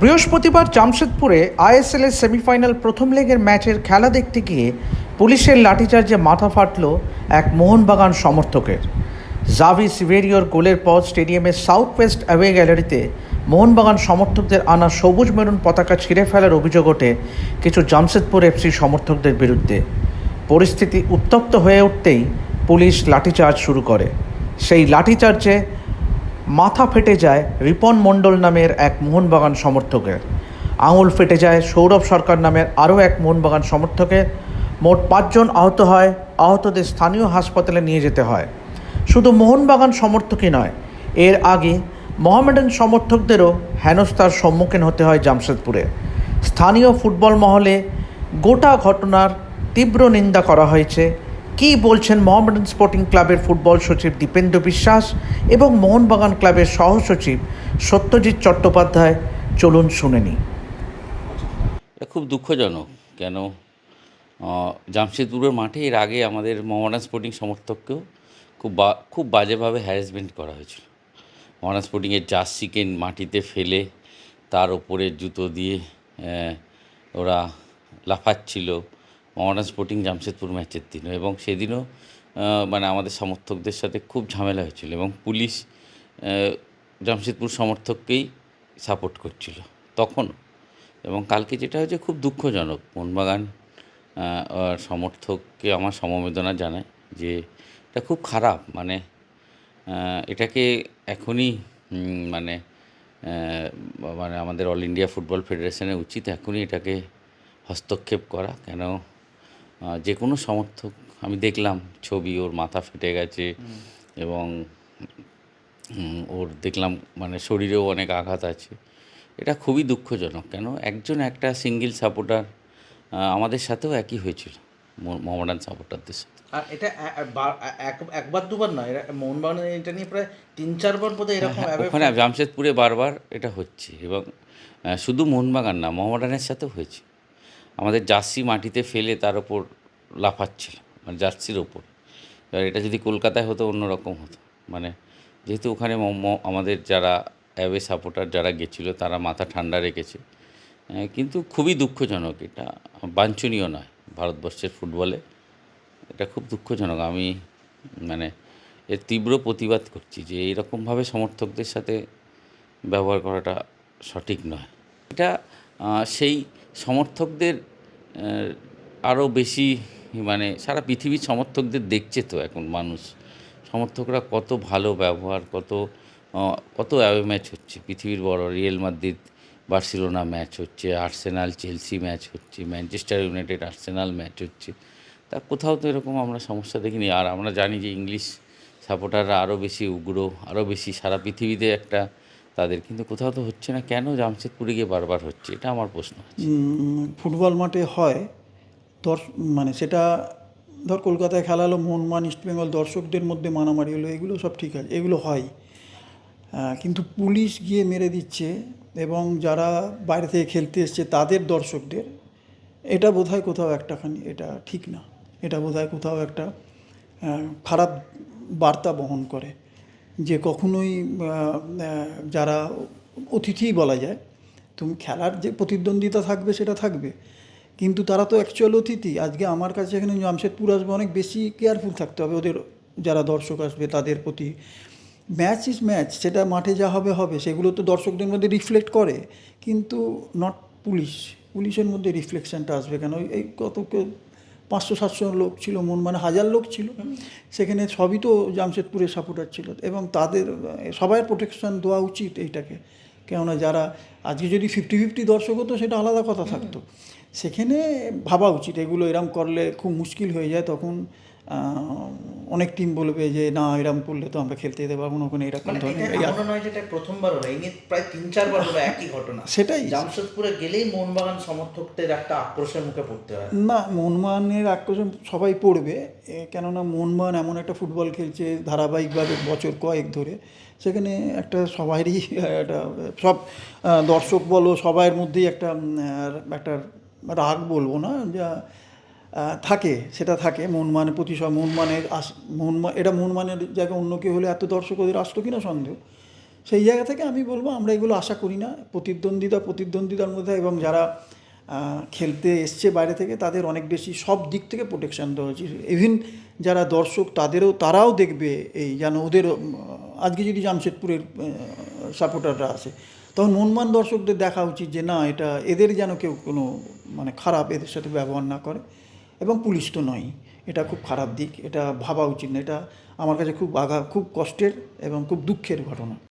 বৃহস্পতিবার জামশেদপুরে আইএসএল এর সেমিফাইনাল প্রথম লেগের ম্যাচের খেলা দেখতে গিয়ে পুলিশের লাঠিচার্জে মাথা ফাটল এক মোহনবাগান সমর্থকের। জাভি সিভেরিয়র গোলের পর স্টেডিয়ামের সাউথ ওয়েস্ট অ্যাওয়ে গ্যালারিতে মোহনবাগান সমর্থকদের আনা সবুজ মেরুন পতাকা ছিঁড়ে ফেলার অভিযোগ ওঠে কিছু জামশেদপুর এফসি সমর্থকদের বিরুদ্ধে। পরিস্থিতি উত্তপ্ত হয়ে উঠতেই পুলিশ লাঠিচার্জ শুরু করে। সেই লাঠিচার্জে মাথা ফেটে যায় রিপন মণ্ডল নামের এক মোহনবাগান সমর্থকের আঙুল ফেটে যায় সৌরভ সরকার নামের আরও এক মোহনবাগান সমর্থকের মোট পাঁচজন আহত হয়, আহতদের স্থানীয় হাসপাতালে নিয়ে যেতে হয়। শুধু মোহনবাগান সমর্থকই নয়, এর আগে মোহামেডান সমর্থকদেরও হেনস্থার সম্মুখীন হতে হয় জামশেদপুরে। স্থানীয় ফুটবল মহলে গোটা ঘটনার তীব্র নিন্দা করা হয়েছে কী বলছেন মোহামেডান স্পোর্টিং ক্লাবের ফুটবল সচিব দীপেন্দ্র বিশ্বাস এবং মোহনবাগান ক্লাবের সহসচিব সত্যজিৎ চট্টোপাধ্যায়? চলুন শুনে নিই। খুব দুঃখজনক কেন? জামশেদপুরের মাঠে এর আগে আমাদের মোহামেডান স্পোর্টিং সমর্থককেও খুব বা, খুব বাজেভাবে হ্যারাসমেন্ট করা হয়েছিল। মোহামেডান স্পোর্টিংয়ের জার্সিকে মাটিতে ফেলে তার ওপরে জুতো দিয়ে ওরা লাফাচ্ছিল। মোহামেডান স্পোর্টিং জামশেদপুর ম্যাচের দিনও এবং সেদিনও মানে আমাদের সমর্থকদের সাথে খুব ঝামেলা হয়েছিল এবং পুলিশ জামশেদপুর সমর্থককেই সাপোর্ট করছিল তখনও এবং কালকে যেটা হয়েছে খুব দুঃখজনক, মোহনবাগান সমর্থককে আমার সমবেদনা জানায় যে এটা খুব খারাপ মানে এটাকে এখনই মানে মানে আমাদের অল ইন্ডিয়া ফুটবল ফেডারেশনের উচিত এখনই এটাকে হস্তক্ষেপ করা, কেন যে কোনো সমর্থক আমি দেখলাম ছবি ওর মাথা ফেটে গেছে এবং ওর দেখলাম মানে শরীরেও অনেক আঘাত আছে। এটা খুবই দুঃখজনক কেন? একজন একটা সিঙ্গেল সাপোর্টার আমাদের সাথেও একই হয়েছিল মোহামেডান সাপোর্টারদের সাথে। আর এটা একবার দুবার নয় মোহনবাগান এটা নিয়ে প্রায় তিন চারবার বোধহয় এরকম হ্যাঁ, ওখানে জামশেদপুরে বারবার এটা হচ্ছে এবং শুধু মোহনবাগান না মোহামেডানের সাথেও হয়েছে। আমাদের জার্সি মাটিতে ফেলে তার ওপর লাফাচ্ছিল মানে জার্সির ওপর এবার এটা যদি কলকাতায় হতো, অন্যরকম হতো। মানে যেহেতু ওখানে আমাদের যারা অ্যাওয়ে সাপোর্টার যারা গেছিল, তারা মাথা ঠান্ডা রেখেছে। কিন্তু খুবই দুঃখজনক এটা। বাঞ্ছনীয় নয় ভারতবর্ষের ফুটবলে। এটা খুব দুঃখজনক। আমি মানে এর তীব্র প্রতিবাদ করছি যে এইরকমভাবে সমর্থকদের সাথে ব্যবহার করাটা সঠিক নয়। এটা সেই সমর্থকদের আরও বেশি মানে সারা পৃথিবীর সমর্থকদের দেখছে তো এখন মানুষ। সমর্থকরা কত ভালো ব্যবহার, কত কত অ্যাওয়ে ম্যাচ হচ্ছে। পৃথিবীর বড় রিয়েল মাদ্রিদ বার্সেলোনা ম্যাচ হচ্ছে আর্সেনাল চেলসি ম্যাচ হচ্ছে ম্যানচেস্টার ইউনাইটেড আর্সেনাল ম্যাচ হচ্ছে। তা কোথাও তো এরকম আমরা সমস্যা দেখিনি। আর আমরা জানি যে ইংলিশ সাপোর্টাররা আরও বেশি উগ্র আরও বেশি সারা পৃথিবীতে একটা তাদের কিন্তু কোথাও তো হচ্ছে না, কেন জামশেদপুরে গিয়ে বারবার হচ্ছে? এটা আমার প্রশ্ন ফুটবল মাঠে হয়, দর্শ মানে সেটা ধর কলকাতায় খেলা হলো মোহনমান ইস্টবেঙ্গল দর্শকদের মধ্যে মারামারি হলো, এগুলো সব ঠিক আছে, এগুলো হয়। কিন্তু পুলিশ গিয়ে মেরে দিচ্ছে এবং যারা বাইরে থেকে খেলতে এসছে তাদের দর্শকদের, এটা বোধহয় কোথাও একটাখানি, এটা ঠিক না। এটা বোধহয় কোথাও একটা খারাপ বার্তা বহন করে। যে কখনোই যারা অতিথি বলা যায়, তুমি খেলার যে প্রতিদ্বন্দ্বিতা থাকবে সেটা থাকবে। কিন্তু তারা তো অ্যাকচুয়াল অতিথি। আজকে আমার কাছে এখানে জামশেদপুর আসবে, অনেক বেশি কেয়ারফুল থাকতে হবে ওদের, যারা দর্শক আসবে তাদের প্রতি। ম্যাচ ইজ ম্যাচ সেটা মাঠে যা হবে হবে। সেগুলো তো দর্শকদের মধ্যে রিফ্লেক্ট করে। কিন্তু নট পুলিশ, পুলিশের মধ্যে রিফ্লেকশনটা আসবে কেন? এই কত পাঁচশো সাতশো লোক ছিল, মন মানে হাজার লোক ছিল। সেখানে সবই তো জামশেদপুরের সাপোর্টার ছিল। এবং তাদের সবাই প্রোটেকশন দেওয়া উচিত এইটাকে। কেননা যারা, আজকে যদি ফিফটি ফিফটি দর্শক হতো, সেটা আলাদা কথা থাকতো। সেখানে ভাবা উচিত, এগুলো এরম করলে খুব মুশকিল হয়ে যায়, তখন অনেক টিম বলবে যে না এরম করলে তো আমরা খেলতে যেতে পারব না। ওখানে এরকম মানে ধরনের নয় যেটা প্রথমবার হলো এই প্রায় তিন চারবার হলো একই ঘটনা। সেটাই। জামশেদপুরে গেলেই মোহনবাগান সমর্থকদের একটা আক্রোশের মুখে পড়তে হয়। না মোহনবাগানের আক্রোশন সবাই পড়বে। কেননা মোহনবাগান এমন একটা ফুটবল খেলছে ধারাবাহিকভাবে বছর কয়েক ধরে। সেখানে একটা সবারই একটা সব দর্শক বলো সবাইয়ের মধ্যেই একটা একটা রাগ বলব না। যা থাকে, সেটা থাকে মোহনমানের প্রতি সব মোহনমানের আস মোহনমা এটা মোহনমানের জায়গায় অন্য কেউ হলে এত দর্শক ওদের আসতো কিনা সন্দেহ? সেই জায়গা থেকে আমি বলব, আমরা এগুলো আশা করি না। প্রতিদ্বন্দ্বিতা, প্রতিদ্বন্দ্বিতার মধ্যে এবং যারা খেলতে এসছে বাইরে থেকে, তাদের অনেক বেশি সব দিক থেকে প্রোটেকশান দেওয়া উচিত। ইভিন যারা দর্শক, তাদেরও, তারাও দেখবে এই যেন ওদের আজকে যদি জামশেদপুরের সাপোর্টাররা আছে তখন মনমান দর্শকদের দেখা উচিত যে, না, এটা এদের যেন কেউ কোনো মানে খারাপ এদের সাথে ব্যবহার না করে। এবং পুলিশ তো নয়। এটা খুব খারাপ দিক, এটা ভাবা উচিত না। এটা আমার কাছে খুব আঘা খুব কষ্টের এবং খুব দুঃখের ঘটনা।